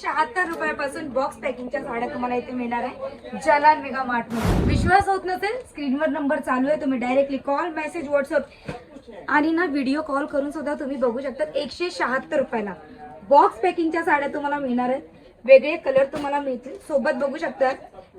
शहात्तर रुपयापासून बॉक्स पॅकिंगच्या साड्या तुम्हाला इथे मिळणार आहे. जलाल मेगा मार्टमध्ये विश्वास होत नसेल स्क्रीनवर नंबर चालू आहे तुम्ही डायरेक्टली कॉल मेसेज व्हॉट्सअप आणि ना व्हिडिओ कॉल करून सुद्धा तुम्ही बघू शकता एकशे शहात्तर रुपयाला. बॉक्स पॅकिंगच्या साड्या तुम्हाला मिळणार आहेत. वेगळे कलर तुम्हाला मिळतील. सोबत बघू शकता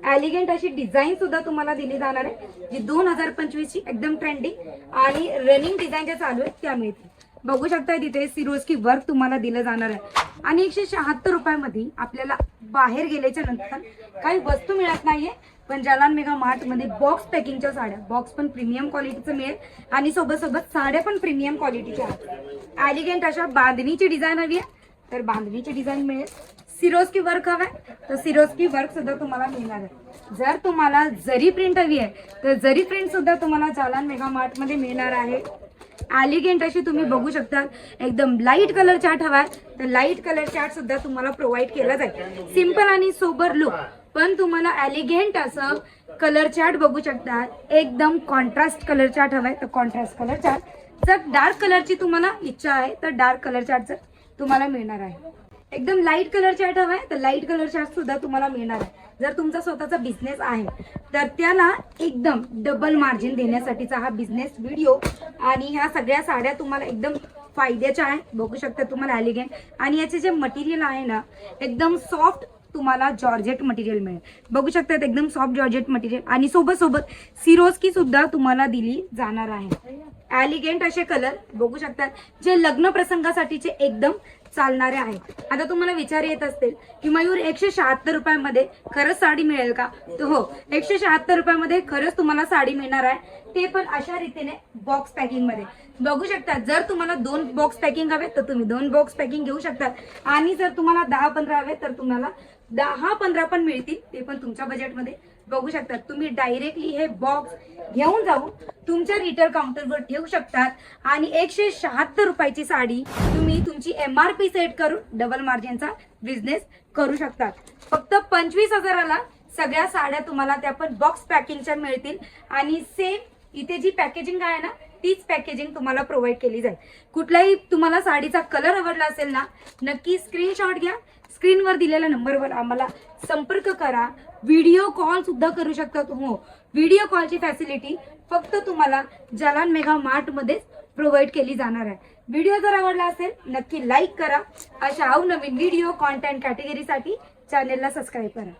ॲलिगंट अशी डिझाईन सुद्धा तुम्हाला दिली जाणार आहे जी दोन हजार पंचवीसची एकदम ट्रेंडिंग आणि रनिंग डिझाईन ज्या चालू आहेत त्या मिळतील. बघू शकताय तिथे सिरोस्की वर्क तुम्हाला दिलं जाणार आहे. आणि एकशे शहात्तर रुपयामध्ये आपल्याला बाहेर गेल्याच्यानंतर काही वस्तू मिळत नाहीये. पण जालान मेगा मार्टमध्ये बॉक्स पॅकिंगच्या साड्या बॉक्स पण प्रीमियम क्वालिटीचं मिळेल. आणि सोबत सोबत साड्या पण प्रीमियम क्वालिटीच्या आहेत. ॲलिगेंट अशा बांधणीची डिझाईन हवी आहे. तर बांधणीची डिझाईन मिळेल. सिरोस्की वर्क हवंय तर सिरोस्की वर्क सुद्धा तुम्हाला मिळणार आहे. जर तुम्हाला जरी प्रिंट हवी आहे तर जरी प्रिंट सुद्धा तुम्हाला जालान मेगा मार्टमध्ये मिळणार आहे. ॲलिगेंट अशी तुम्ही बघू शकता. एकदम लाइट कलर चार्ट हवाय तर लाइट कलर चार्ट सुद्धा तुम्हाला प्रोव्हाइड केला जाईल. सिंपल आणि सोबर लुक पण तुम्हाला ॲलिगेंट असं कलर चार्ट बघू शकता. एकदम कॉन्ट्रास्ट कलर चार्ट हवाय तर कॉन्ट्रास्ट कलर चार्ट जर डार्क कलरची तुम्हाला इच्छा आहे तर डार्क कलर चार्ट तुम्हाला मिळणार आहे. एकदम लाइट कलर चार्ट हवाय तर लाइट कलर चार्ट सुद्धा तुम्हाला मिळणार आहे. जर तुमचा स्वतःचा बिझनेस आहे तर त्याला एकदम डबल मार्जिन देण्यासाठीचा हा बिझनेस व्हिडिओ आणि ह्या सगळ्या साड्या तुम्हाला एकदम फायद्याच्या आहे. बघू शकता तुम्हाला ॲलिगेंट आणि याचे जे मटेरियल आहे ना एकदम सॉफ्ट तुम्हाला जॉर्जेट मटेरियल मिळेल. बघू शकतात एकदम सॉफ्ट जॉर्जेट मटेरियल आणि सोबत सोबत सिरोस्की सुद्धा तुम्हाला दिली जाणार आहे. ॲलिगेंट असे कलर बघू शकतात जे लग्न प्रसंगासाठीचे एकदम चालणारे आहेत. आता तुम्हाला विचार येत असतील की मयूर एकशे शहात्तर रुपयामध्ये खरंच साडी मिळेल का? तर हो एकशे शहात्तर रुपयामध्ये खरंच तुम्हाला साडी मिळणार आहे. ते पण अशा रीतीने बॉक्स पॅकिंगमध्ये. बघू शकता जर तुम्हाला दोन बॉक्स पॅकिंग हवे तर तुम्ही दोन बॉक्स पॅकिंग घेऊ शकता आणि जर तुम्हाला दहा पंधरा हवे तर तुम्हाला दहा पंधरा पण मिळतील ते पण तुमच्या बजेटमध्ये बघू शकतात. तुम्ही डायरेक्टली हे बॉक्स घेऊन जाऊन तुमच्या रिटेल काउंटरवर ठेवू शकतात. आणि एकशे शहात्तर रुपयाची साडी तुम्ही तुमची एम आर पी सेट करून डबल मार्जिनचा बिझनेस करू शकतात. फक्त पंचवीस हजाराला सगळ्या साड्या तुम्हाला त्या पण बॉक्स पॅकिंगच्या मिळतील. आणि सेम इथे जी पॅकेजिंग आहे ना तीच पॅकेजिंग तुम्हाला प्रोव्हाइड केली जाईल. कुठलाही तुम्हाला साडीचा कलर आवडला असेल ना नक्की स्क्रीनशॉट घ्या. स्क्रीनवर दिलेल्या नंबरवर आम्हाला संपर्क करा. व्हिडिओ कॉल सुद्धा करू शकता तुम्ही हो. व्हिडिओ कॉलची फॅसिलिटी फक्त तुम्हाला जलान मेगा मार्टमध्येच प्रोव्हाइड केली जाणार आहे. व्हिडिओ जर आवडला असेल नक्की लाईक करा. अशा नवीन व्हिडिओ कॉन्टेंट कॅटेगरीसाठी चॅनेलला सबस्क्राईब करा.